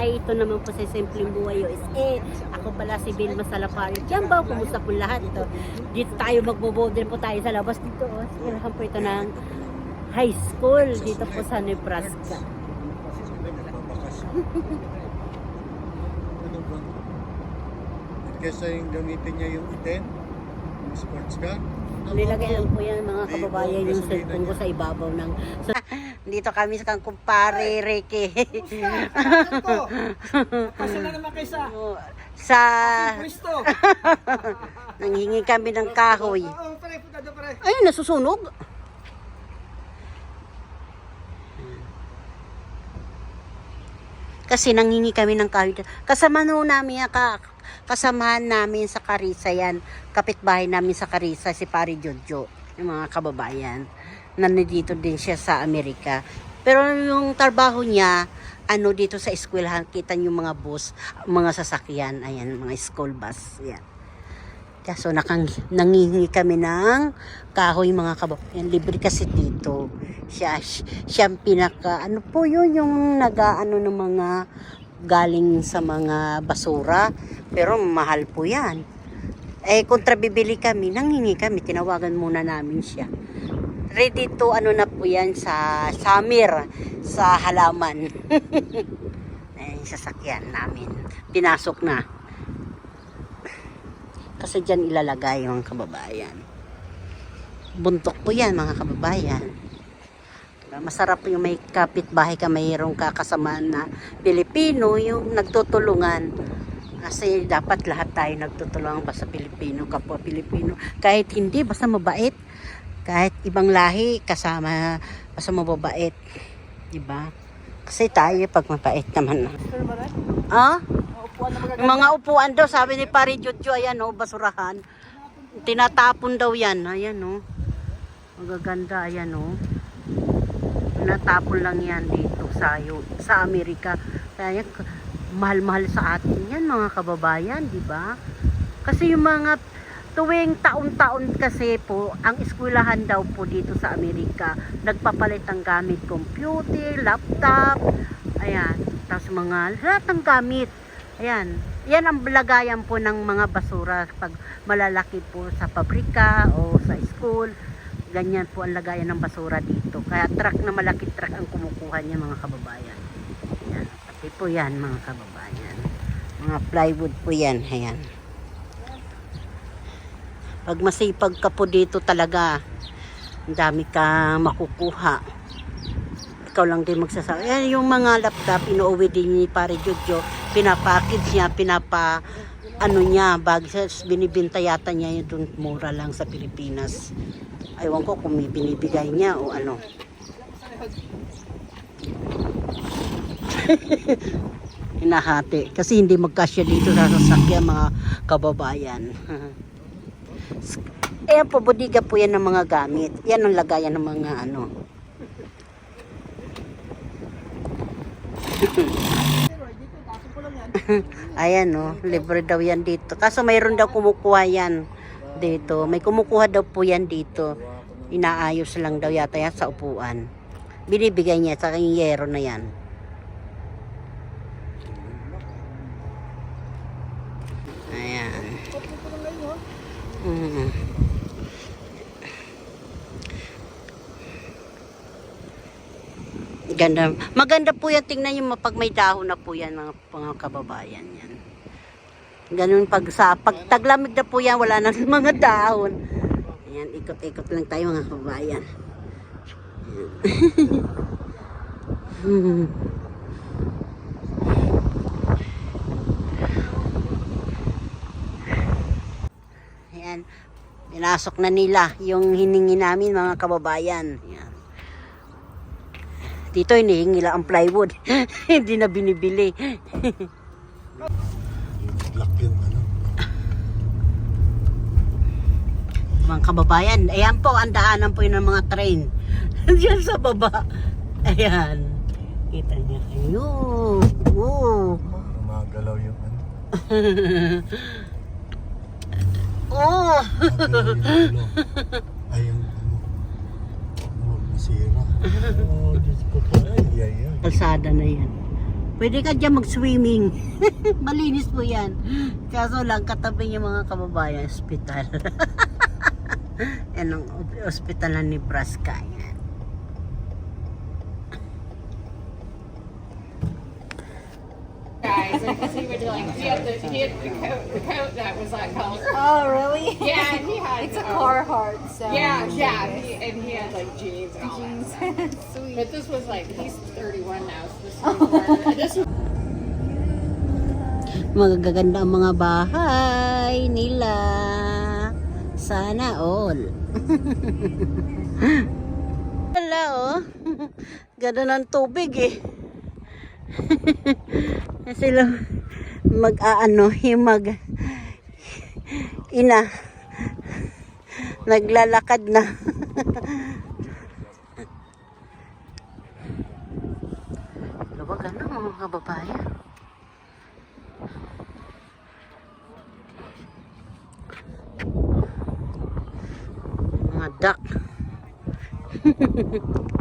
Ay, ito naman po sa Simpleng Buhay USA. Ako pala si Vilma Salapario. Diyan ba? Kumusta po lahat? Ito, dito tayo magbobodel po tayo sa labas dito. Oh. Sinahan po ito ng high school dito po sa Nebraska. kesa yung gamitin niya yung item, yung sports car, Nilagay lang po yan mga kababayan yung cellphone ko sa ibabaw ng... Dito kami sa kang kumpare, Ricky. Kasi na naman kayo sa sa... Nanghingi kami ng kahoy. Oo, pare, punta doon, pare. Ay, nasusunog. Kasi nanghingi kami ng kahoy. Kasama no namin, ka, kasamahan namin sa Karisa yan. Kapitbahay namin sa Karisa, si Pari Jojo. Yung mga kababayan. Nandito din siya sa Amerika. Pero yung trabaho niya, ano dito sa eskwelahan, kita niyo mga bus, mga sasakyan, ayan, mga school bus, yan. Kaso nakang, nangingi kami ng kahoy mga kababayan. Libre kasi dito. Siya, siya pinaka, ano po yun, yung nag-ano ng mga galing sa mga basura. Pero mahal po yan. Eh, kontra bibili kami, nangingi kami, tinawagan muna namin siya. Ready to, ano na po yan, sa Samir, sa halaman. eh, sasakyan namin. Pinasok na. Kasi dyan ilalagay yung kababayan. Buntok po yan mga kababayan. Diba? Masarap yung may kapitbahay ka, mayroong kakasamaan na Pilipino, yung nagtutulungan. Kasi dapat lahat tayo nagtutulungan basta Pilipino, kapwa Pilipino. Kahit hindi, basta mabait. Kahit ibang lahi, kasama, basta mababait. Diba? Kasi tayo pag mabait naman. Pare, Ah? na magaganda. Yung mga upuan daw, sabi ni Pari Jojo, ayan o, basurahan. Tinatapon daw yan, ayan o. Magaganda, ayan o. Tinatapon lang yan dito sa, sa Amerika. Kaya mahal-mahal sa atin yan, mga kababayan, di ba? Kasi yung mga tuwing taon-taon kasi po, ang eskwelahan daw po dito sa Amerika, nagpapalit ng gamit, computer, laptop, ayan, tapos mga lahat ng gamit. Ayan, yan ang lagayan po ng mga basura pag malalaki po sa pabrika o sa school. Ganyan po ang lagayan ng basura dito. Kaya truck na malaki truck ang kumukuha niya mga kababayan. Yan, pati po yan mga kababayan. Mga plywood po yan. Ayan. Pag masipag ka po dito talaga, ang dami ka makukuha. Ikaw lang din magsasabi. Yan yung mga laptop, inuuwi din ni Pare Jojo, pinapackage niya, pinapa, ano niya, bag, binibinta yata niya yun dun, mura lang sa Pilipinas. Aywan ko kung may binibigay niya o ano. Hinahati. Kasi hindi magkasya dito sa sasakyan mga kababayan. Ayan po, bodega po yan ng mga gamit. Yan ang lagayan ng mga ano. Ayan no, libre daw yan dito. Kaso mayroon daw kumukuha yan dito. May kumukuha daw po yan dito. Inaayos lang daw yata yan sa upuan. Binibigay niya sa yero na yan. Ayan. Pasok ko lang ngayon, oh. Mm. Ganda. Maganda po yan. Tingnan nyo pag may dahon na po yan mga, mga kababayan yan. Ganun pag sa pag taglamig na po yan wala na mga dahon. Ayan, ikot-ikot lang tayo mga kababayan. Ayan. Ayan. Pinasok na nila yung hiningi namin mga kababayan. Ayan. Dito hinihingi lang ang plywood. Hindi na binibili. Black yung ano. mga kababayan, ayan po ang daanan po yun ng mga train. Diyan sa baba. Ayan. Kita niya. Ayun. Oo. Gumagalaw yung ano. Oo. Ay, yung ano. Oh, masira. Oh, Diyos ko po. Ay, ay, ay. Kalsada na yan. Pwede ka dyan mag-swimming. Malinis po yan. Kaso lang, katabi niya mga kababayan, hospital. yan ang ospital ng Nebraska. Yan. guys like he had the he had the coat the coat that was that color. Oh, really? Yeah, and he had It's a um, Carhartt, so. Yeah, yeah, he, and he had like jeans and all that stuff. Sweet. But this was like he's 31 now, so this was this was Magaganda ang mga bahay nila. Sana all. Wala oh. Ganda ng tubig eh. Sila mag-aano, yung mag ina naglalakad na. Luwag ano mga kababayan. mga duck.